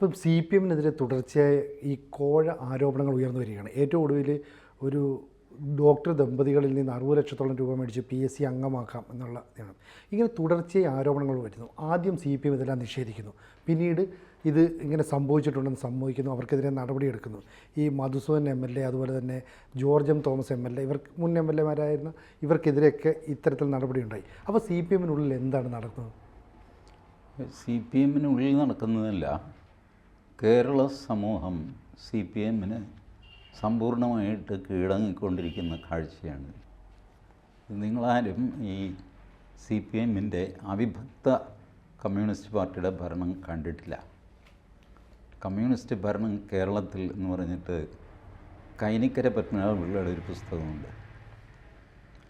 ഇപ്പം C P എമ്മിനെതിരെ തുടർച്ചയായ ഈ കോഴ ആരോപണങ്ങൾ ഉയർന്നു വരികയാണ്. ഏറ്റവും ഒടുവിൽ ഒരു ഡോക്ടർ ദമ്പതികളിൽ നിന്ന് അറുപത് ലക്ഷത്തോളം രൂപ മേടിച്ച് പി എസ് സി അംഗമാക്കാം എന്നുള്ള ഇതാണ്. ഇങ്ങനെ തുടർച്ചയായ ആരോപണങ്ങൾ വരുന്നു. ആദ്യം സി പി എം ഇതെല്ലാം നിഷേധിക്കുന്നു. പിന്നീട് ഇത് ഇങ്ങനെ സംഭവിച്ചിട്ടുണ്ടെന്ന് സമ്മതിക്കുന്നു. അവർക്കെതിരെ നടപടിയെടുക്കുന്നു. ഈ മധുസൂദൻ എം എൽ എ അതുപോലെ തന്നെ George M Thomas M L A ഇവർ മുൻ എം എൽ എമാരായിരുന്ന ഇവർക്കെതിരെയൊക്കെ ഇത്തരത്തിൽ നടപടിയുണ്ടായി. അപ്പോൾ സി പി എമ്മിനുള്ളിൽ എന്താണ് നടക്കുന്നത്? സി പി എമ്മിനുള്ളിൽ നടക്കുന്നതല്ല. കേരള സമൂഹം സി പി എമ്മിന് സമ്പൂർണമായിട്ട് കീഴടങ്ങിക്കൊണ്ടിരിക്കുന്ന കാഴ്ചയാണ്. നിങ്ങളാരും ഈ സി പി എമ്മിന്റെ അവിഭക്ത കമ്മ്യൂണിസ്റ്റ് പാർട്ടിയുടെ ഭരണം കണ്ടിട്ടില്ല. കമ്മ്യൂണിസ്റ്റ് ഭരണം കേരളത്തിൽ എന്ന് പറഞ്ഞിട്ട് കൈനിക്കര പത്മനാഭപിള്ളയുടെ ഒരു പുസ്തകമുണ്ട്.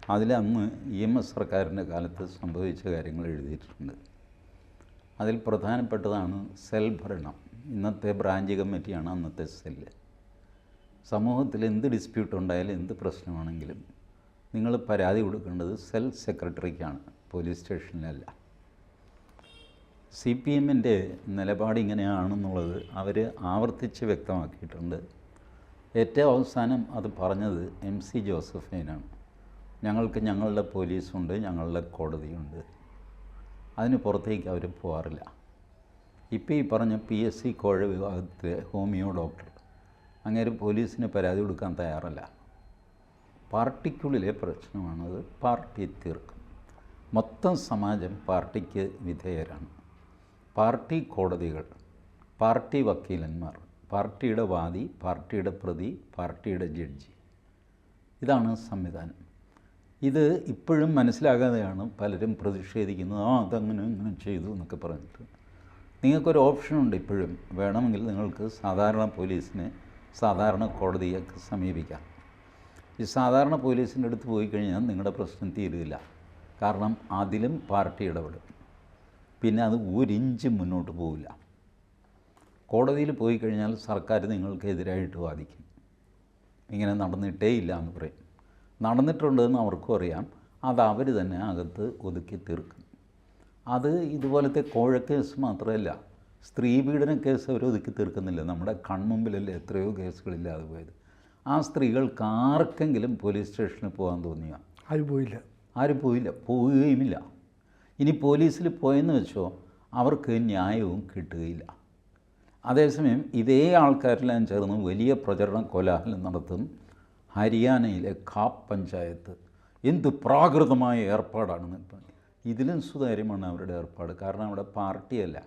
അതിൽ അന്ന് ഇ എം എസ് സർക്കാരിന്റെ കാലത്ത് സംഭവിച്ച കാര്യങ്ങൾ എഴുതിയിട്ടുണ്ട്. അതിൽ പ്രധാനപ്പെട്ടതാണ് സെൽ ഭരണം ഇന്നത്തെ ബ്രാഞ്ച് കമ്മിറ്റിയാണ് അന്നത്തെ സെല്ല്. സമൂഹത്തിൽ എന്ത് ഡിസ്പ്യൂട്ട് ഉണ്ടായാലും എന്ത് പ്രശ്നമാണെങ്കിലും നിങ്ങൾ പരാതി കൊടുക്കേണ്ടത് സെൽ സെക്രട്ടറിക്കാണ് പോലീസ് സ്റ്റേഷനിലല്ല സി പി എമ്മിന്റെ നിലപാട് ഇങ്ങനെയാണെന്നുള്ളത് അവർ ആവർത്തിച്ച് വ്യക്തമാക്കിയിട്ടുണ്ട്. ഏറ്റവും അവസാനം അത് പറഞ്ഞത് എം സി ജോസഫൈനാണ്. ഞങ്ങൾക്ക് ഞങ്ങളുടെ പോലീസുണ്ട് ഞങ്ങളുടെ കോടതിയുണ്ട്. അതിന് പുറത്തേക്ക് അവർ പോകാറില്ല ഇപ്പോൾ ഈ പറഞ്ഞ പി എസ് സി കോഴ വിഭാഗത്തിലെ ഹോമിയോ ഡോക്ടർ അങ്ങേര് പോലീസിന് പരാതി കൊടുക്കാൻ തയ്യാറല്ല. പാർട്ടിക്കുള്ളിലെ പ്രശ്നമാണത് പാർട്ടി തീർക്കും. മൊത്തം സമാജം പാർട്ടിക്ക് വിധേയരാണ്. പാർട്ടി കോടതികൾ പാർട്ടി വക്കീലന്മാർ പാർട്ടിയുടെ വാദി പാർട്ടിയുടെ പ്രതി പാർട്ടിയുടെ ജഡ്ജി. ഇതാണ് സംവിധാനം. ഇത് ഇപ്പോഴും മനസ്സിലാകാതെയാണ് പലരും പ്രതിഷേധിക്കുന്നത് ആ അതങ്ങനെ ഇങ്ങനെ ചെയ്തു എന്നൊക്കെ പറഞ്ഞിട്ട്. നിങ്ങൾക്കൊരു ഓപ്ഷനുണ്ട് ഇപ്പോഴും. വേണമെങ്കിൽ നിങ്ങൾക്ക് സാധാരണ പോലീസിനെ സാധാരണ കോടതിയൊക്കെ സമീപിക്കാം. ഈ സാധാരണ പോലീസിന്റെ അടുത്ത് പോയി കഴിഞ്ഞാൽ നിങ്ങളുടെ പ്രശ്നം തീരുകയില്ല കാരണം അതിലും പാർട്ടി ഇടപെടും. പിന്നെ അത് ഒരിഞ്ച് മുന്നോട്ട് പോവില്ല. കോടതിയിൽ പോയി കഴിഞ്ഞാൽ സർക്കാർ നിങ്ങൾക്കെതിരായിട്ട് വാദിക്കും. ഇങ്ങനെ നടന്നിട്ടേ ഇല്ല എന്ന് പറയും. നടന്നിട്ടുണ്ടെന്ന് അവർക്കും അറിയാം. അത് അവർ തന്നെ അകത്ത് ഒതുക്കി തീർക്കും. അത് ഇതുപോലത്തെ കോഴ കേസ് മാത്രമല്ല സ്ത്രീ പീഡന കേസ് അവർ ഒതുക്കി തീർക്കുന്നില്ല. നമ്മുടെ കൺമുമ്പിലല്ലേ എത്രയോ കേസുകളില്ലാതെ പോയത്. ആ സ്ത്രീകൾക്ക് ആർക്കെങ്കിലും പോലീസ് സ്റ്റേഷനിൽ പോകാൻ തോന്നിയ? ആരും പോയില്ല. ആരും പോയില്ല. പോവുകയുമില്ല. ഇനി പോലീസിൽ പോയെന്ന് വെച്ചോ അവർക്ക് ന്യായവും കിട്ടുകയില്ല. അതേസമയം ഇതേ ആൾക്കാരെല്ലാം ചേർന്ന് വലിയ പ്രചരണ കോലാഹലം നടത്തും ഹരിയാനയിലെ ഖാപ്പ് പഞ്ചായത്ത്. എന്ത് പ്രാകൃതമായ ഏർപ്പാടാണെന്ന് പറഞ്ഞു ഇതിലും സുതാര്യമാണ് അവരുടെ ഏർപ്പാട്. കാരണം അവിടെ പാർട്ടിയല്ല.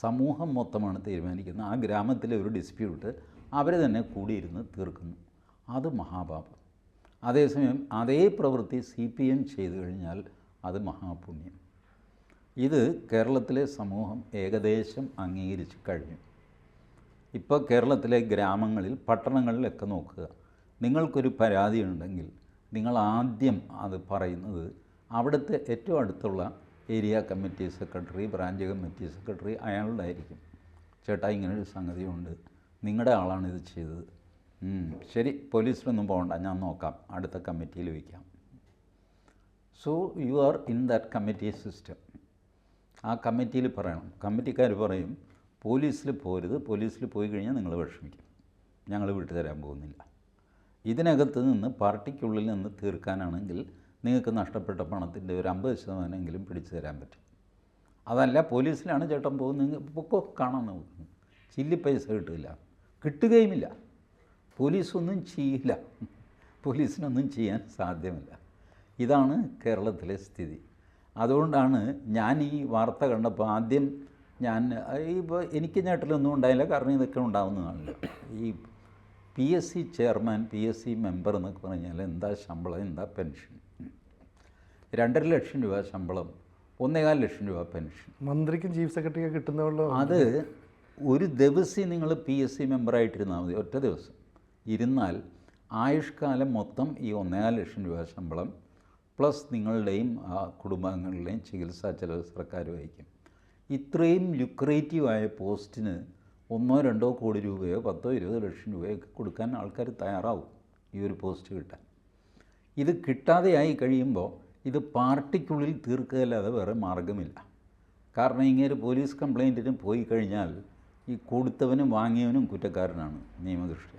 സമൂഹം മൊത്തമാണ് തീരുമാനിക്കുന്നത്. ആ ഗ്രാമത്തിലെ ഒരു ഡിസ്പ്യൂട്ട് അവർ തന്നെ കൂടിയിരുന്ന് തീർക്കുന്നു. അത് മഹാപാപം. അതേസമയം അതേ പ്രവൃത്തി സി പി എം ചെയ്തു കഴിഞ്ഞാൽ അത് മഹാപുണ്യം. ഇത് കേരളത്തിലെ സമൂഹം ഏകദേശം അംഗീകരിച്ച് കഴിഞ്ഞു. ഇപ്പോൾ കേരളത്തിലെ ഗ്രാമങ്ങളിൽ പട്ടണങ്ങളിലൊക്കെ നോക്കുക. നിങ്ങൾക്കൊരു പരാതി ഉണ്ടെങ്കിൽ നിങ്ങൾ ആദ്യം അത് പറയുന്നത് അവിടുത്തെ ഏറ്റവും അടുത്തുള്ള area committee secretary branch committee secretary അയാളുടെ ചേട്ടാ ഇങ്ങനെ ഒരു സംഗതിയുണ്ട്. നിങ്ങളുടെ ആളാണ് ഇത് ചെയ്തത്. ശരി പോലീസിലൊന്നും പോകണ്ട ഞാൻ നോക്കാം. അടുത്ത കമ്മിറ്റിയിൽ വയ്ക്കാം. So you are in that committee system ആ കമ്മിറ്റിയിൽ പറയണം. കമ്മിറ്റിക്കാർ പറയും പോലീസിൽ പോരുത്. പോലീസിൽ പോയി കഴിഞ്ഞാൽ നിങ്ങൾ വിഷമിക്കും. ഞങ്ങൾ വിട്ടുതരാൻ പോകുന്നില്ല. ഇതിനകത്ത് നിന്ന് പാർട്ടിക്കുള്ളിൽ നിന്ന് തീർക്കാനാണെങ്കിൽ നിങ്ങൾക്ക് നഷ്ടപ്പെട്ട പണത്തിന്റെ ഒരു അമ്പത് ശതമാനമെങ്കിലും പിടിച്ചു തരാൻ പറ്റും. അതല്ല പോലീസിലാണ് ചേട്ടൻ പോകുന്നത്. പൊക്കോ കാണാൻ നോക്കുന്നു ചില്ലി പൈസ കിട്ടില്ല. കിട്ടുകയുമില്ല. പോലീസൊന്നും ചെയ്യില്ല. പോലീസിനൊന്നും ചെയ്യാൻ സാധ്യമല്ല. ഇതാണ് കേരളത്തിലെ സ്ഥിതി. അതുകൊണ്ടാണ് ഞാൻ ഈ വാർത്ത കണ്ടപ്പോൾ ആദ്യം ഞാൻ ഇപ്പോൾ എനിക്ക് ഞെട്ടലൊന്നും ഉണ്ടായില്ല. കാരണം ഇതൊക്കെ ഉണ്ടാവുന്നതാണല്ലോ. ഈ P S C chairman P S C member എന്നൊക്കെ പറഞ്ഞാൽ എന്താ ശമ്പളം എന്താ പെൻഷൻ? രണ്ടര ലക്ഷം രൂപ ശമ്പളം ഒന്നേകാൽ ലക്ഷം രൂപ പെൻഷൻ. മന്ത്രിക്കും ചീഫ് സെക്രട്ടറിക്ക് കിട്ടുന്നവല്ലോ അത് ഒരു ദിവസം നിങ്ങൾ പി എസ് സി മെമ്പറായിട്ടിരുന്നാൽ മതി ഒറ്റ ദിവസം. ഇരുന്നാൽ ആയുഷ്കാലം മൊത്തം ഈ ഒന്നേകാൽ ലക്ഷം രൂപ ശമ്പളം പ്ലസ് നിങ്ങളുടെയും കുടുംബാംഗങ്ങളുടെയും ചികിത്സാ ചെലവ് സർക്കാർ വഹിക്കും. ഇത്രയും ലുക്രേറ്റീവായ പോസ്റ്റിന് ഒന്നോ രണ്ടോ കോടി രൂപയോ പത്തോ ഇരുപതോ ലക്ഷം രൂപയോ ഒക്കെ കൊടുക്കാൻ ആൾക്കാർ തയ്യാറാവും ഈ ഒരു പോസ്റ്റ് കിട്ടാൻ. ഇത് കിട്ടാതെയായി കഴിയുമ്പോൾ ഇത് പാർട്ടിക്കുള്ളിൽ തീർക്കുകയല്ലാതെ വേറെ മാർഗമില്ല കാരണം ഇങ്ങനെ പോലീസ് കംപ്ലൈന്റിന് പോയി കഴിഞ്ഞാൽ ഈ കൊടുത്തവനും വാങ്ങിയവനും കുറ്റക്കാരനാണ് നിയമദൃഷ്ട്യ.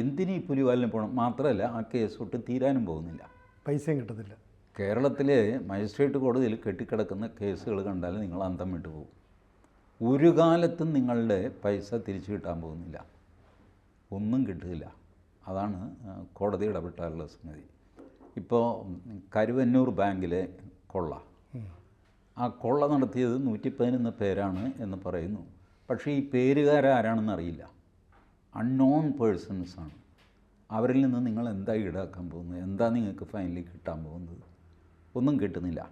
എന്തിനീ പുലിവാലിന് പോകണം മാത്രമല്ല ആ കേസ് ഒട്ട് തീരാനും പോകുന്നില്ല. പൈസയും കിട്ടത്തില്ല. കേരളത്തിലെ മജിസ്ട്രേറ്റ് കോടതിയിൽ കെട്ടിക്കിടക്കുന്ന കേസുകൾ കണ്ടാൽ നിങ്ങൾ അന്തം വിട്ടു പോകും. ഒരു കാലത്തും നിങ്ങളുടെ പൈസ തിരിച്ചു കിട്ടാൻ പോകുന്നില്ല. ഒന്നും കിട്ടില്ല അതാണ് കോടതി ഇടപെട്ടാലുള്ള സംഗതി. ഇപ്പോൾ കരുവന്നൂർ ബാങ്കിലെ കൊള്ള. ആ കൊള്ള നടത്തിയത് നൂറ്റി പതിനൊന്ന് പേരാണ് എന്ന് പറയുന്നു. പക്ഷേ ഈ പേരുകാരാരാണെന്ന് അറിയില്ല. അൺനോൺ പേഴ്സൺസാണ് അവരിൽ നിന്ന് നിങ്ങൾ എന്താ ഈടാക്കാൻ പോകുന്നത്? എന്താ നിങ്ങൾക്ക് ഫൈനലി കിട്ടാൻ പോകുന്നത്? ഒന്നും കിട്ടുന്നില്ല.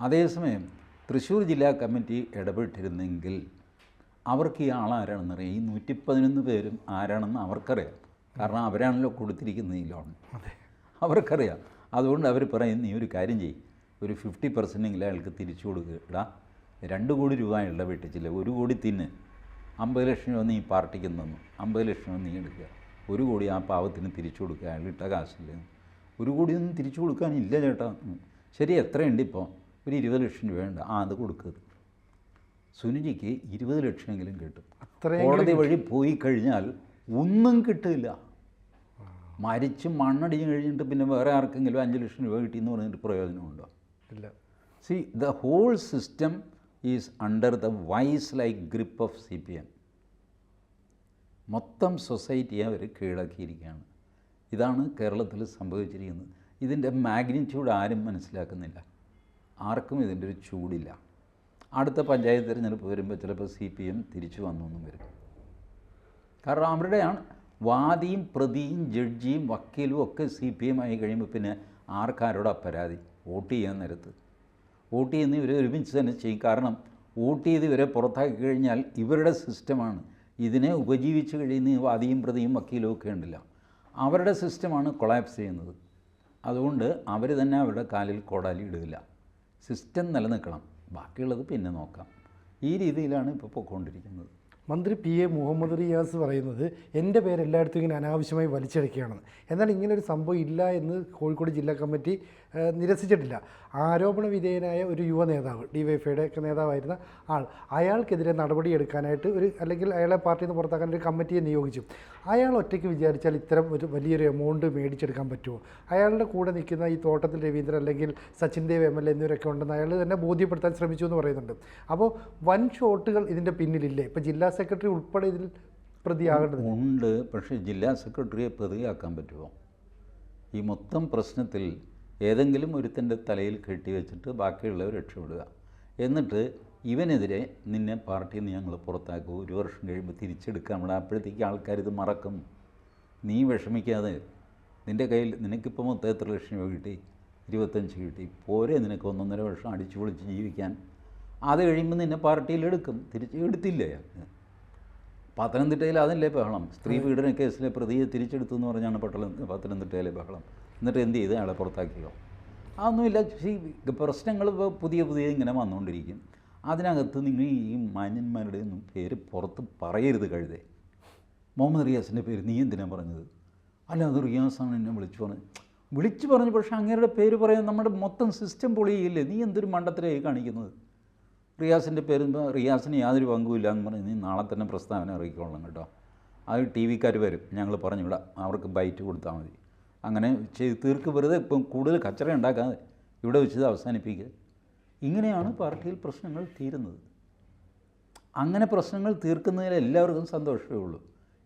അതേസമയം തൃശ്ശൂർ ജില്ലാ കമ്മിറ്റി ഇടപെട്ടിരുന്നെങ്കിൽ അവർക്ക് ഈ ആളാരാണെന്നറിയാം ഈ നൂറ്റി പതിനൊന്ന് പേരും ആരാണെന്ന് അവർക്കറിയാം. കാരണം അവരാണല്ലോ കൊടുത്തിരിക്കുന്നത് ഈ ലോൺ. അവർക്കറിയാം. അതുകൊണ്ട് അവർ പറയും നീ ഒരു കാര്യം ചെയ്യും. ഒരു ഫിഫ്റ്റി പെർസെന്റെങ്കിലും അയാൾക്ക് തിരിച്ചു കൊടുക്കുക ഇടാ രണ്ട് കോടി രൂപ ഇടപെട്ടിച്ചില്ല ഒരു കോടി തിന്ന്. അമ്പത് ലക്ഷം രൂപ നീ പാർട്ടിക്ക് തന്നു. അമ്പത് ലക്ഷം രൂപ നീ എടുക്കുക. ഒരു കോടി ആ പാവത്തിന് തിരിച്ചു കൊടുക്കുക അയാൾ ഇട്ട കാശില്ല? ഒരു കോടി ഒന്നും തിരിച്ചു കൊടുക്കാനില്ല ചേട്ടാ. ശരി എത്രയുണ്ട് ഇപ്പോൾ ഒരു ഇരുപത് ലക്ഷം രൂപ ഉണ്ട്. ആ അത് കൊടുക്കരുത് സുനിജിക്ക് ഇരുപത് ലക്ഷമെങ്കിലും കിട്ടും. കോടതി വഴി പോയി കഴിഞ്ഞാൽ ഒന്നും കിട്ടില്ല. മരിച്ച് മണ്ണടിഞ്ഞ് കഴിഞ്ഞിട്ട് പിന്നെ വേറെ ആർക്കെങ്കിലും അഞ്ച് ലക്ഷം രൂപ കിട്ടിയെന്ന് പറഞ്ഞിട്ട് പ്രയോജനമുണ്ടോ ഇല്ല. See the whole system is under the vice like grip of C P M മൊത്തം സൊസൈറ്റിയെ അവർ കീഴടക്കിയിരിക്കുകയാണ്. ഇതാണ് കേരളത്തിൽ സംഭവിച്ചിരിക്കുന്നത്. ഇതിന്റെ മാഗ്നിറ്റ്യൂഡ് ആരും മനസ്സിലാക്കുന്നില്ല. ആർക്കും ഇതിന്റെ ഒരു ചൂടില്ല. അടുത്ത പഞ്ചായത്ത് തിരഞ്ഞെടുപ്പ് വരുമ്പോൾ ചിലപ്പോൾ സി പി എം തിരിച്ചു വന്നു എന്നും വരും. കാരണം അവരുടെയാണ് വാദിയും പ്രതിയും ജഡ്ജിയും വക്കീലും ഒക്കെ സി പി എം ആയി കഴിയുമ്പോൾ പിന്നെ ആർക്കാരോടാ പരാതി? വോട്ട് ചെയ്യാൻ നേരത്ത്. വോട്ട് ചെയ്യുന്ന ഇവരെ ഒരുമിച്ച് തന്നെ ചെയ്യും. കാരണം വോട്ട് ചെയ്ത് ഇവരെ പുറത്താക്കി കഴിഞ്ഞാൽ ഇവരുടെ സിസ്റ്റമാണ്. ഇതിനെ ഉപജീവിച്ച് കഴിയുന്ന വാദിയും പ്രതിയും വക്കീലും ഒക്കെ ഉണ്ടല്ലോ. അവരുടെ സിസ്റ്റമാണ് കൊളാപ്സ് ചെയ്യുന്നത്. അതുകൊണ്ട് അവർ തന്നെ അവരുടെ കാലിൽ കോടാലി ഇടില്ല സിസ്റ്റം നിലനിൽക്കണം. ബാക്കിയുള്ളത് പിന്നെ നോക്കാം. ഈ രീതിയിലാണ് ഇപ്പോൾ പൊയ്ക്കൊണ്ടിരിക്കുന്നത് മന്ത്രി പി എ മുഹമ്മദ് റിയാസ് പറയുന്നത് എന്റെ പേര് എല്ലായിടത്തും ഇങ്ങനെ അനാവശ്യമായി വലിച്ചെടുക്കുകയാണെന്ന്. എന്നാൽ ഇങ്ങനെ ഒരു സംഭവം ഇല്ല എന്ന് കോഴിക്കോട് ജില്ലാ കമ്മിറ്റി നിരസിച്ചിട്ടില്ല. ആരോപണ വിധേയനായ ഒരു യുവ നേതാവ് ഡിവൈഫൈയുടെ ഒക്കെ നേതാവായിരുന്ന ആൾ അയാൾക്കെതിരെ നടപടിയെടുക്കാനായിട്ട് ഒരു അല്ലെങ്കിൽ അയാളെ പാർട്ടിയിൽ നിന്ന് പുറത്താക്കാൻ ഒരു കമ്മിറ്റിയെ നിയോഗിച്ചു. അയാൾ ഒറ്റയ്ക്ക് വിചാരിച്ചാൽ ഇത്തരം ഒരു വലിയൊരു എമൗണ്ട് മേടിച്ചെടുക്കാൻ പറ്റുമോ? അയാളുടെ കൂടെ നിൽക്കുന്ന ഈ തോട്ടത്തിൽ രവീന്ദ്രൻ അല്ലെങ്കിൽ Sachin Dev M L A എന്നിവരൊക്കെ ഉണ്ടെന്ന് അയാൾ തന്നെ ബോധ്യപ്പെടുത്താൻ ശ്രമിച്ചു എന്ന് പറയുന്നുണ്ട്. അപ്പോൾ വൻ ഷോട്ടുകൾ ഇതിന്റെ പിന്നിലില്ലേ? ഇപ്പോൾ ജില്ലാ സെക്രട്ടറി ഉൾപ്പെടെ ഇതിൽ പ്രതിയാകേണ്ടത് ഉണ്ട് പക്ഷേ ജില്ലാ സെക്രട്ടറിയെ പ്രതിയാക്കാൻ പറ്റുമോ? ഈ മൊത്തം പ്രശ്നത്തിൽ ഏതെങ്കിലും ഒരുത്തന്റെ തലയിൽ കെട്ടിവെച്ചിട്ട് ബാക്കിയുള്ളവർ രക്ഷപ്പെടുക. എന്നിട്ട് ഇവനെതിരെ നിന്നെ പാർട്ടിയിൽ നിന്ന് ഞങ്ങൾ പുറത്താക്കും. ഒരു വർഷം കഴിയുമ്പോൾ തിരിച്ചെടുക്കാൻ ഇവിടെ അപ്പോഴത്തേക്ക് ആൾക്കാർ ഇത് മറക്കും. നീ വിഷമിക്കാതെ നിന്റെ കയ്യിൽ നിനക്കിപ്പോൾ മൊത്തം എത്ര ലക്ഷം രൂപ കിട്ടി? ഇരുപത്തഞ്ച് കിട്ടി. പോരെ നിനക്ക് ഒന്നൊന്നര വർഷം അടിച്ചു പൊളിച്ച് ജീവിക്കാൻ. അത് കഴിയുമ്പോൾ നിന്നെ പാർട്ടിയിൽ എടുക്കും. തിരിച്ച് എടുത്തില്ലേ? പത്തനംതിട്ടയിൽ അതല്ലേ ബഹളം? സ്ത്രീ പീഡന കേസിലെ പ്രതിയെ തിരിച്ചെടുത്തു എന്ന് പറഞ്ഞാണ് പട്ടണം പത്തനംതിട്ടയിലെ ബഹളം. എന്നിട്ട് എന്ത് ചെയ്ത് അയാളെ പുറത്താക്കിയോ? അതൊന്നുമില്ല. ഈ പ്രശ്നങ്ങൾ ഇപ്പോൾ പുതിയ പുതിയ ഇങ്ങനെ വന്നുകൊണ്ടിരിക്കും അതിനകത്ത് നിങ്ങൾ ഈ മാന്യന്മാരുടെ ഒന്നും പേര് പുറത്ത് പറയരുത് കഴുതേ. മുഹമ്മദ് റിയാസിന്റെ പേര് നീ എന്തിനാണ് പറഞ്ഞത്? അല്ല അത് റിയാസാണ് എന്നെ വിളിച്ചു പറഞ്ഞത്. വിളിച്ചു പറഞ്ഞു പക്ഷേ അങ്ങേരുടെ പേര് പറയാൻ നമ്മുടെ മൊത്തം സിസ്റ്റം പൊളിയില്ലേ? നീ എന്തൊരു മണ്ടത്തിലായി കാണിക്കുന്നത്? റിയാസിന്റെ പേര്? റിയാസിന് യാതൊരു പങ്കുമില്ല എന്ന് പറഞ്ഞ് നീ നാളെ തന്നെ പ്രസ്താവന ഇറക്കിക്കൊള്ളണം കേട്ടോ. അത് ടി വിക്കാർ വരും. ഞങ്ങൾ പറഞ്ഞു വിടാം അവർക്ക് ബൈറ്റ് കൊടുത്താൽ മതി. അങ്ങനെ ചെയ്ത് തീർക്ക് വെറുതെ ഇപ്പം കൂടുതൽ കച്ചറ ഉണ്ടാക്കാതെ ഇവിടെ വെച്ചത് അവസാനിപ്പിക്കുക. ഇങ്ങനെയാണ് പാർട്ടിയിൽ പ്രശ്നങ്ങൾ തീരുന്നത്. അങ്ങനെ പ്രശ്നങ്ങൾ തീർക്കുന്നതിൽ എല്ലാവർക്കും സന്തോഷമേ ഉള്ളൂ.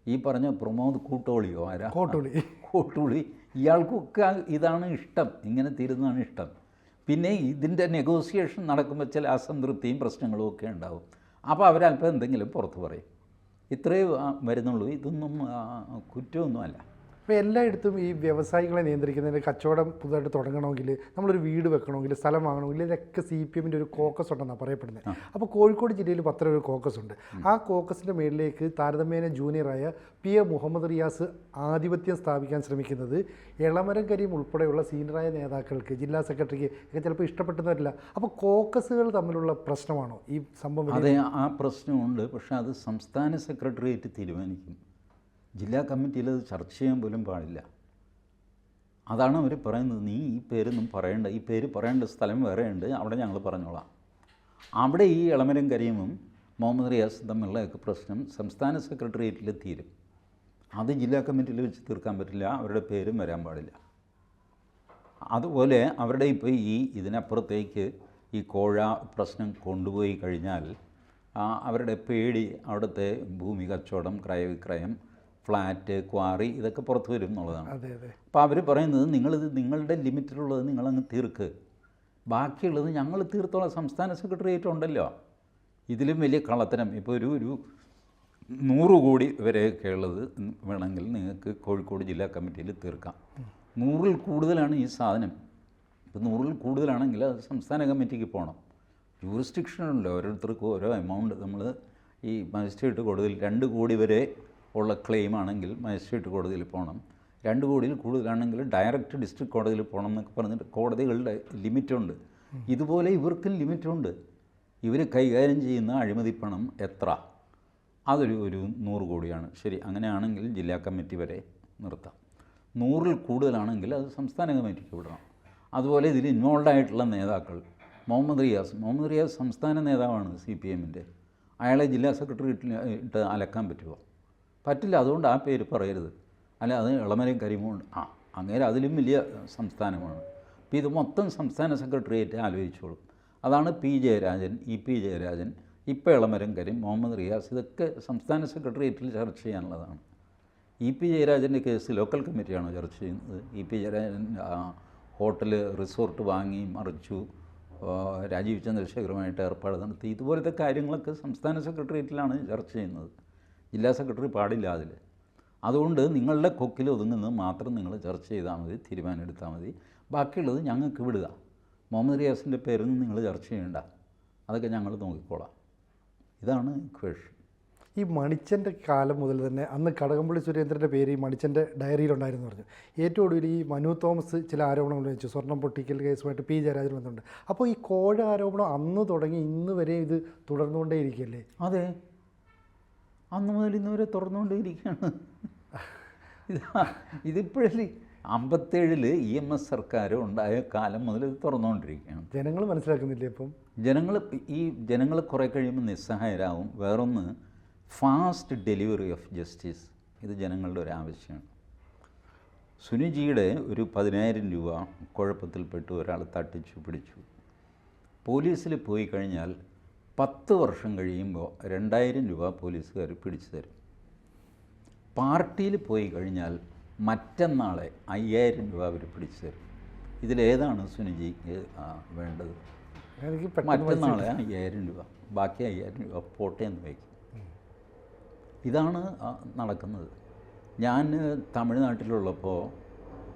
ഈ പറഞ്ഞ പ്രമോദ് കൂട്ടോളിയോ ആരാ? കൂട്ടോളി. കൂട്ടോളി. ഇയാൾക്കൊക്കെ ഇതാണ് ഇഷ്ടം. ഇങ്ങനെ തീരുന്നതാണ് ഇഷ്ടം. പിന്നെ ഇതിന്റെ നെഗോസിയേഷൻ നടക്കുമ്പോൾ ചില അസംതൃപ്തിയും പ്രശ്നങ്ങളും ഒക്കെ ഉണ്ടാവും. അപ്പോൾ അവരല്പം എന്തെങ്കിലും പുറത്ത് പറയും. ഇത്രയും വരുന്നുള്ളൂ. ഇതൊന്നും കുറ്റമൊന്നുമല്ല. അപ്പോൾ എല്ലായിടത്തും ഈ വ്യവസായികളെ നിയന്ത്രിക്കുന്നതിന് കച്ചവടം പുതുതായിട്ട് തുടങ്ങണമെങ്കിൽ നമ്മളൊരു വീട് വെക്കണമെങ്കിൽ സ്ഥലം വാങ്ങണമെങ്കിൽ ഇതൊക്കെ സി പി എമ്മിന്റെ ഒരു കോക്കസ് ഉണ്ടെന്നാണ് പറയപ്പെടുന്നത്. അപ്പോൾ കോഴിക്കോട് ജില്ലയിൽ പത്ര ഒരു കോക്കസ് ഉണ്ട്. ആ കോക്കസിന്റെ മേളിലേക്ക് താരതമ്യേന ജൂനിയറായ പി എ മുഹമ്മദ് റിയാസ് ആധിപത്യം സ്ഥാപിക്കാൻ ശ്രമിക്കുന്നത് എളമരം കരീം ഉൾപ്പെടെയുള്ള സീനിയറായ നേതാക്കൾക്ക് ജില്ലാ സെക്രട്ടറിക്ക് ഒക്കെ ചിലപ്പോൾ ഇഷ്ടപ്പെട്ടെന്ന് വരില്ല അപ്പോൾ കോക്കസുകൾ തമ്മിലുള്ള പ്രശ്നമാണോ ഈ സംഭവം? അതെ ആ പ്രശ്നമുണ്ട്. പക്ഷേ അത് സംസ്ഥാന സെക്രട്ടേറിയറ്റ് തീരുമാനിക്കും. ജില്ലാ കമ്മിറ്റിയിൽ അത് ചർച്ച ചെയ്യാൻ പോലും പാടില്ല. അതാണ് അവർ പറയുന്നത്. നീ ഈ പേരൊന്നും പറയണ്ട. ഈ പേര് പറയേണ്ട സ്ഥലം വേറെ ഉണ്ട് അവിടെ ഞങ്ങൾ പറഞ്ഞോളാം. അവിടെ ഈ ഇളമരം കരീമും മുഹമ്മദ് റിയാസ് തമ്മിലുള്ളതൊക്കെ പ്രശ്നം സംസ്ഥാന സെക്രട്ടേറിയറ്റിൽ തീരും. അത് ജില്ലാ കമ്മിറ്റിയിൽ വെച്ച് തീർക്കാൻ പറ്റില്ല. അവരുടെ പേരും വരാൻ പാടില്ല. അതുപോലെ അവരുടെ ഇപ്പോൾ ഈ ഇതിനപ്പുറത്തേക്ക് ഈ കോഴ പ്രശ്നം കൊണ്ടുപോയി കഴിഞ്ഞാൽ അവരുടെ പേടി അവിടുത്തെ ഭൂമി കച്ചവടം ക്രയവിക്രയം ഫ്ലാറ്റ് ക്വാറി ഇതൊക്കെ പുറത്ത് വരും എന്നുള്ളതാണ്. അതെ അതെ. അപ്പോൾ അവർ പറയുന്നത് നിങ്ങളിത് നിങ്ങളുടെ ലിമിറ്റിലുള്ളത് നിങ്ങളങ്ങ് തീർക്ക്. ബാക്കിയുള്ളത് ഞങ്ങൾ തീർത്തോളം. സംസ്ഥാന സെക്രട്ടേറിയറ്റ് ഉണ്ടല്ലോ. ഇതിലും വലിയ കള്ളത്തരം. ഇപ്പോൾ ഒരു ഒരു നൂറ് കോടി വരെയൊക്കെ ഉള്ളത് വേണമെങ്കിൽ നിങ്ങൾക്ക് കോഴിക്കോട് ജില്ലാ കമ്മിറ്റിയിൽ തീർക്കാം. നൂറിൽ കൂടുതലാണ് ഈ സാധനം. ഇപ്പോൾ നൂറിൽ കൂടുതലാണെങ്കിൽ അത് സംസ്ഥാന കമ്മിറ്റിക്ക് പോകണം. ജൂറിസ്ഡിക്ഷൻ ഉണ്ടല്ലോ. ഓരോരുത്തർക്കും ഓരോ എമൗണ്ട് നമ്മൾ ഈ മജിസ്ട്രേറ്റ് കോടതിയിൽ രണ്ട് കോടി വരെ ഉള്ള ക്ലെയിം ആണെങ്കിൽ മജിസ്ട്രേറ്റ് കോടതിയിൽ പോകണം. രണ്ട് കോടിയിൽ കൂടുതലാണെങ്കിൽ ഡയറക്റ്റ് ഡിസ്ട്രിക്ട് കോടതിയിൽ പോകണം എന്നൊക്കെ പറഞ്ഞിട്ട് കോടതികളുടെ ലിമിറ്റുണ്ട്. ഇതുപോലെ ഇവർക്കും ലിമിറ്റുണ്ട്. ഇവർ കൈകാര്യം ചെയ്യുന്ന അഴിമതി പണം എത്ര? അതൊരു ഒരു നൂറ് കോടിയാണ്. ശരി അങ്ങനെയാണെങ്കിൽ ജില്ലാ കമ്മിറ്റി വരെ നിർത്താം. നൂറിൽ കൂടുതലാണെങ്കിൽ അത് സംസ്ഥാന കമ്മിറ്റിക്ക് വിടണം. അതുപോലെ ഇതിൽ ഇൻവോൾവ് ആയിട്ടുള്ള നേതാക്കൾ മുഹമ്മദ് റിയാസ്. മുഹമ്മദ് റിയാസ് സംസ്ഥാന നേതാവാണ് സി പി എമ്മിന്റെ. അയാളെ ജില്ലാ സെക്രട്ടറി ഇട്ട് അലക്കാൻ പറ്റുമോ? പറ്റില്ല അതുകൊണ്ട് ആ പേര് പറയരുത്. അല്ല അത് ഇളമരയും കരിമുണ്ട് ആ അങ്ങേരെ അതിലും വലിയ സംസ്ഥാനമാണ്. അപ്പോൾ ഇത് മൊത്തം സംസ്ഥാന സെക്രട്ടേറിയറ്റ് ആലോചിച്ചോളും. അതാണ് P. Jayarajan E. P. Jayarajan ഇപ്പോൾ ഇളമരം കരീം മുഹമ്മദ് റിയാസ് ഇതൊക്കെ സംസ്ഥാന സെക്രട്ടേറിയറ്റിൽ ചർച്ച ചെയ്യാനുള്ളതാണ്. ഇ. പി. ജയരാജന്റെ കേസ് ലോക്കൽ കമ്മിറ്റിയാണോ ചർച്ച ചെയ്യുന്നത്? E. P. Jayarajan hotel resort വാങ്ങി മറിച്ചു. രാജീവ് ചന്ദ്രശേഖരമായിട്ട് ഏർപ്പാട് നടത്തി. ഇതുപോലത്തെ കാര്യങ്ങളൊക്കെ സംസ്ഥാന സെക്രട്ടേറിയറ്റിലാണ് ചർച്ച ചെയ്യുന്നത്. ജില്ലാ സെക്രട്ടറി പാടില്ല അതിൽ. അതുകൊണ്ട് നിങ്ങളുടെ കൊക്കിൽ ഒതുങ്ങുന്നത് മാത്രം നിങ്ങൾ ചർച്ച ചെയ്താൽ മതി തീരുമാനം എടുത്താൽ മതി. ബാക്കിയുള്ളത് ഞങ്ങൾക്ക് വിടുക. മുഹമ്മദ് റിയാസിന്റെ പേരൊന്നും നിങ്ങൾ ചർച്ച ചെയ്യണ്ട. അതൊക്കെ ഞങ്ങൾ നോക്കിക്കോളാം. ഇതാണ് ഇക്വേഷൻ ഈ മണിച്ചന്റെ കാലം മുതൽ തന്നെ അന്ന് കടകംപള്ളി സുരേന്ദ്രന്റെ പേര് ഈ മണിച്ചന്റെ ഡയറിയിലുണ്ടായിരുന്നു പറഞ്ഞു. ഏറ്റവും ഒടുവിൽ ഈ മനു തോമസ് ചില ആരോപണങ്ങൾ വെച്ചു സ്വർണം പൊട്ടിക്കൽ കേസുമായിട്ട് പി ജയരാജൻ വന്നിട്ടുണ്ട്. അപ്പോൾ ഈ കോഴ ആരോപണം അന്ന് തുടങ്ങി ഇന്ന് വരെ ഇത് തുടർന്നുകൊണ്ടേയിരിക്കുകയല്ലേ? അതെ. അന്ന് മുതൽ ഇന്ന് വരെ തുറന്നുകൊണ്ടേയിരിക്കുകയാണ്. ഇതാ ഇതിപ്പോഴല്ലേ അമ്പത്തേഴിൽ ഇ എം എസ് സർക്കാർ ഉണ്ടായ കാലം മുതൽ ഇത് തുറന്നുകൊണ്ടിരിക്കുകയാണ്. ജനങ്ങൾ മനസ്സിലാക്കുന്നില്ലേ ഇപ്പം? ജനങ്ങൾ ഈ ജനങ്ങൾ കുറേ കഴിയുമ്പോൾ നിസ്സഹായരാകും വേറൊന്ന് ഫാസ്റ്റ് ഡെലിവറി ഓഫ് ജസ്റ്റിസ് ഇത് ജനങ്ങളുടെ ഒരു ആവശ്യമാണ്. സുനിജിയുടെ ഒരു പതിനായിരം രൂപ കുഴപ്പത്തിൽപ്പെട്ട് ഒരാൾ തട്ടിച്ചു പിടിച്ചു. പോലീസിൽ പോയി കഴിഞ്ഞാൽ പത്ത് വർഷം കഴിയുമ്പോൾ രണ്ടായിരം രൂപ പോലീസുകാർ പിടിച്ചു തരും. പാർട്ടിയിൽ പോയി കഴിഞ്ഞാൽ മറ്റന്നാളെ അയ്യായിരം രൂപ അവർ പിടിച്ചു തരും. ഇതിലേതാണ് സുനിജിക്ക് വേണ്ടത്? മറ്റന്നാളെ അയ്യായിരം രൂപ ബാക്കി അയ്യായിരം രൂപ പോട്ടെ എന്ന് വയ്ക്കും. ഇതാണ് നടക്കുന്നത്. ഞാൻ തമിഴ്നാട്ടിലുള്ളപ്പോൾ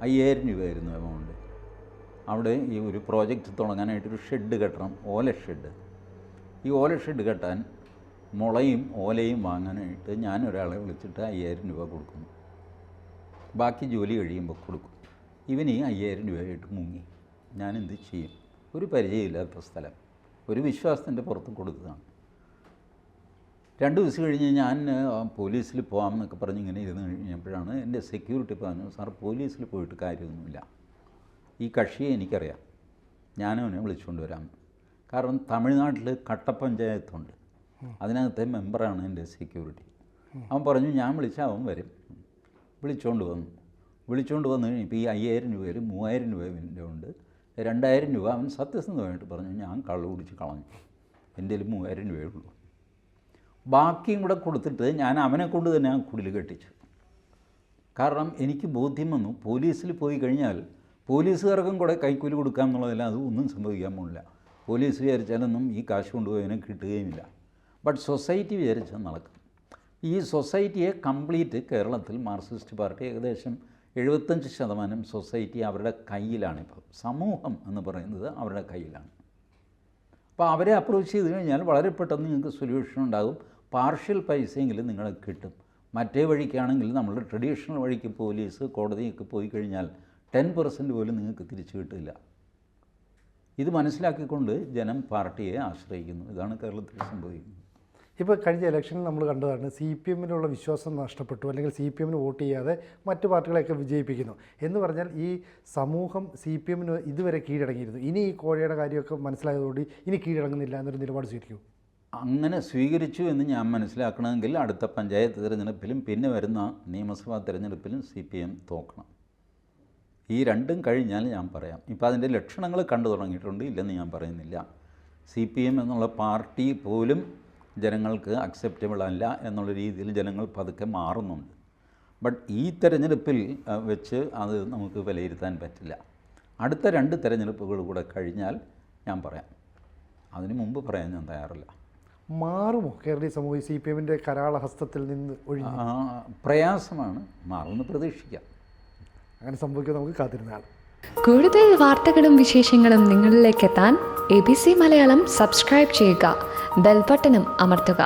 അയ്യായിരം രൂപയായിരുന്നു എമൗണ്ട് അവിടെ ഈ ഒരു പ്രോജക്റ്റ് തുടങ്ങാനായിട്ടൊരു ഷെഡ് കെട്ടണം ഓല ഷെഡ് ഈ ഓല ഷെഡ് കെട്ടാൻ മുളയും ഓലയും വാങ്ങാനായിട്ട് ഞാൻ ഒരാളെ വിളിച്ചിട്ട് അയ്യായിരം രൂപ കൊടുക്കുന്നു. ബാക്കി ജോലി കഴിയുമ്പോൾ കൊടുക്കും. ഇവന് അയ്യായിരം രൂപയായിട്ട് മുങ്ങി. ഞാൻ എന്ത് ചെയ്യും? ഒരു പരിചയമില്ലാത്ത സ്ഥലം. ഒരു വിശ്വാസത്തിന്റെ പുറത്ത് കൊടുത്തതാണ്. രണ്ട് ദിവസം കഴിഞ്ഞ് ഞാൻ പോലീസിൽ പോകാം എന്നൊക്കെ പറഞ്ഞ് ഇങ്ങനെ ഇരുന്ന് കഴിഞ്ഞപ്പോഴാണ് എന്റെ സെക്യൂരിറ്റി പറഞ്ഞു സാർ പോലീസിൽ പോയിട്ട് കാര്യമൊന്നുമില്ല. ഈ കക്ഷിയെ എനിക്കറിയാം. ഞാനവനെ വിളിച്ചുകൊണ്ട് വരാം. കാരണം തമിഴ്നാട്ടിൽ കട്ടപ്പഞ്ചായത്തുണ്ട് അതിനകത്തെ മെമ്പറാണ് എന്റെ സെക്യൂരിറ്റി അവൻ പറഞ്ഞു ഞാൻ വിളിച്ചാൽ അവൻ വരും. വിളിച്ചുകൊണ്ട് വന്നു. വിളിച്ചുകൊണ്ട് വന്നു കഴിഞ്ഞപ്പോൾ ഈ അയ്യായിരം രൂപയിൽ മൂവായിരം രൂപ ഉണ്ട്. രണ്ടായിരം രൂപ അവൻ സത്യസന്ധമായിട്ട് പറഞ്ഞു ഞാൻ കള്ളു കുടിച്ച് കളഞ്ഞു. എന്റെ മൂവായിരം രൂപയേ ഉള്ളൂ. ബാക്കിയും കൂടെ കൊടുത്തിട്ട് ഞാൻ അവനെ കൊണ്ട് തന്നെ ആ കുടിൽ കെട്ടിച്ചു. കാരണം എനിക്ക് ബോധ്യം വന്നു പോലീസിൽ പോയി കഴിഞ്ഞാൽ പോലീസുകാർക്കും കൂടെ കൈക്കൂലി കൊടുക്കാം എന്നുള്ളതല്ല അത് ഒന്നും സംഭവിക്കാൻ പോണില്ല. പോലീസ് വിചാരിച്ചാലൊന്നും ഈ കാശ് കൊണ്ടുപോയതിനെ കിട്ടുകയുമില്ല. ബട്ട് സൊസൈറ്റി വിചാരിച്ചാൽ നടക്കും. ഈ സൊസൈറ്റിയെ കംപ്ലീറ്റ് കേരളത്തിൽ മാർക്സിസ്റ്റ് പാർട്ടി ഏകദേശം എഴുപത്തഞ്ച് ശതമാനം സൊസൈറ്റി അവരുടെ കയ്യിലാണിപ്പോൾ സമൂഹം എന്ന് പറയുന്നത് അവരുടെ കയ്യിലാണ്. അപ്പോൾ അവരെ അപ്രോച്ച് ചെയ്ത് കഴിഞ്ഞാൽ വളരെ പെട്ടെന്ന് നിങ്ങൾക്ക് സൊല്യൂഷൻ ഉണ്ടാകും. പാർഷ്യൽ പൈസയെങ്കിലും നിങ്ങളെ കിട്ടും. മറ്റേ വഴിക്കാണെങ്കിൽ നമ്മൾ ട്രഡീഷണൽ വഴിക്ക് പോലീസ് കോടതിയൊക്കെ പോയി കഴിഞ്ഞാൽ ടെൻ പെർസെന്റ് പോലും നിങ്ങൾക്ക് തിരിച്ചു കിട്ടില്ല. ഇത് മനസ്സിലാക്കിക്കൊണ്ട് ജനം പാർട്ടിയെ ആശ്രയിക്കുന്നു. ഇതാണ് കേരളത്തിൽ സംഭവിക്കുന്നത്. ഇപ്പോൾ കഴിഞ്ഞ ഇലക്ഷനിൽ നമ്മൾ കണ്ടതാണ് സി പി എമ്മിനുള്ള വിശ്വാസം നഷ്ടപ്പെട്ടു അല്ലെങ്കിൽ സി പി എമ്മിന് വോട്ട് ചെയ്യാതെ മറ്റു പാർട്ടികളെയൊക്കെ വിജയിപ്പിക്കുന്നു എന്ന് പറഞ്ഞാൽ ഈ സമൂഹം സി പി എമ്മിന് ഇതുവരെ കീഴടങ്ങിയിരുന്നു. ഇനി ഈ കോഴയുടെ കാര്യമൊക്കെ മനസ്സിലായതോടെ ഇനി കീഴടങ്ങുന്നില്ല എന്നൊരു നിലപാട് സ്വീകരിക്കൂ. അങ്ങനെ സ്വീകരിച്ചു എന്ന് ഞാൻ മനസ്സിലാക്കണമെങ്കിൽ അടുത്ത പഞ്ചായത്ത് തിരഞ്ഞെടുപ്പിലും പിന്നെ വരുന്ന നിയമസഭാ തിരഞ്ഞെടുപ്പിലും സി പി എം തോക്കണം. ഈ രണ്ടും കഴിഞ്ഞാൽ ഞാൻ പറയാം. ഇപ്പോൾ അതിന്റെ ലക്ഷണങ്ങൾ കണ്ടു തുടങ്ങിയിട്ടുണ്ട്. ഇല്ലെന്ന് ഞാൻ പറയുന്നില്ല. സി പി എം എന്നുള്ള പാർട്ടി പോലും ജനങ്ങൾക്ക് അക്സെപ്റ്റബിൾ അല്ല എന്നുള്ള രീതിയിൽ ജനങ്ങൾ പതുക്കെ മാറുന്നുണ്ട്. ബട്ട് ഈ തെരഞ്ഞെടുപ്പിൽ വെച്ച് അത് നമുക്ക് വിലയിരുത്താൻ പറ്റില്ല. അടുത്ത രണ്ട് തെരഞ്ഞെടുപ്പുകൾ കൂടെ കഴിഞ്ഞാൽ ഞാൻ പറയാം. അതിന് മുമ്പ് പറയാൻ ഞാൻ തയ്യാറില്ല. മാറുമോ? കേരളീയ സമൂഹം സി പി എമ്മിന്റെ കരാള ഹസ്തത്തിൽ നിന്ന് ഒഴിഞ്ഞ്? പ്രയാസമാണ്. മാറുമെന്ന് പ്രതീക്ഷിക്കാം. അങ്ങനെ സംഭവിക്കാൻ നമുക്ക് കാത്തിരുന്നാണ് കൂടുതൽ വാർത്തകളും വിശേഷങ്ങളും നിങ്ങളിലേക്ക് എത്താൻ A B C Malayalam subscribe ചെയ്യുക. ബെൽബട്ടനും അമർത്തുക.